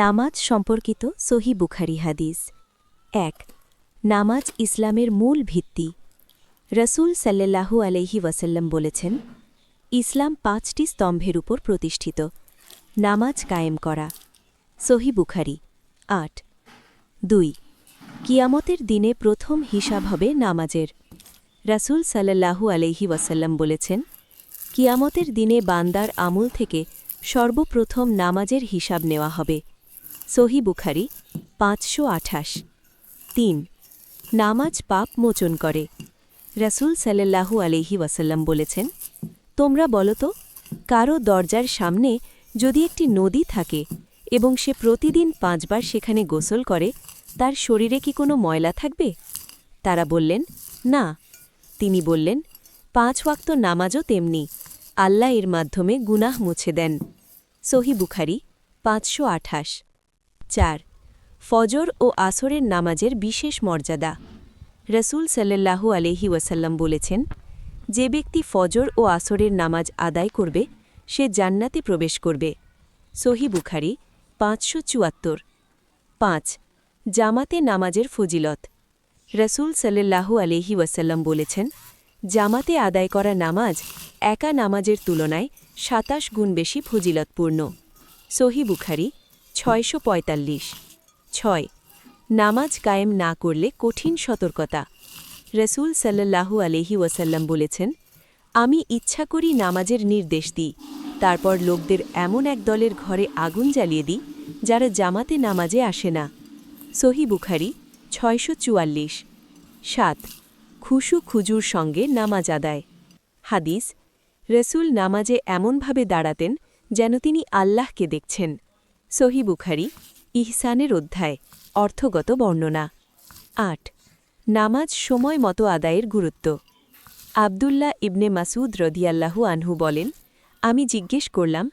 নামাজ সম্পর্কিত সহি বুখারি হাদিস। এক, নামাজ ইসলামের মূল ভিত্তি। রসুল সাল্লাল্লাহু আলহি ওয়াসাল্লাম বলেছেন, ইসলাম পাঁচটি স্তম্ভের উপর প্রতিষ্ঠিত। নামাজ কায়েম করা। সহি বুখারি। আট, দুই, কিয়ামতের দিনে প্রথম হিসাব হবে নামাজের। রাসূল সাল্লাল্লাহু আলহি ওয়াসাল্লাম বলেছেন, কিয়ামতের দিনে বান্দার আমল থেকে সর্বপ্রথম নামাজের হিসাব নেওয়া হবে। সহি বুখারি, পাঁচশো আঠাশ। তিন, নামাজ পাপ মোচন করে। রাসূল সাল্লাল্লাহু আলহি ওয়াসাল্লাম বলেছেন, তোমরা বলো তো, কারও দরজার সামনে যদি একটি নদী থাকে এবং সে প্রতিদিন পাঁচবার সেখানে গোসল করে, তার শরীরে কি কোনো ময়লা থাকবে? তারা বললেন, না। তিনি বললেন, পাঁচ ওয়াক্ত নামাজও তেমনি, আল্লাহ এর মাধ্যমে গুনাহ মুছে দেন। সহি বুখারি, পাঁচশো আঠাশ। চার, ফজর ও আসরের নামাজের বিশেষ মর্যাদা। রসুল সাল্লাল্লাহু আলহি ওয়াসাল্লাম বলেছেন, যে ব্যক্তি ফজর ও আসরের নামাজ আদায় করবে, সে জান্নাতে প্রবেশ করবে। সহি বুখারি, পাঁচশো চুয়াত্তর। পাঁচ, জামাতে নামাজের ফজিলত। রসুল সাল্লাল্লাহু আলহি ওয়াসাল্লাম বলেছেন, জামাতে আদায় করা নামাজ একা নামাজের তুলনায় সাতাশ গুণ বেশি ফজিলতপূর্ণ। সহি বুখারি ছয়শো পঁয়তাল্লিশ। ছয়। নামাজ কায়েম না করলে কঠিন সতর্কতা। রসুল সাল্লাল্লাহু আলহি ওয়াসাল্লাম বলেছেন, আমি ইচ্ছা করি নামাজের নির্দেশ দিই, তারপর লোকদের এমন এক দলের ঘরে আগুন জ্বালিয়ে দিই, যারা জামাতে নামাজে আসে না। সহি বুখারি, ছয়শো চুয়াল্লিশ। সাত। খুশু খুজুর সঙ্গে নামাজ আদায়। হাদিস, রসুল নামাজে এমনভাবে দাঁড়াতেন যেন তিনি আল্লাহকে দেখছেন। সহি বুখারি, ইহসানের অধ্যায়, অর্থগত বর্ণনা। আট। নামাজ সময় মতো আদায়ের গুরুত্ব। আবদুল্লাহ ইবনে মাসুদ রদিয়াল্লাহু আনহু বলেন, আমি জিজ্ঞেস করলাম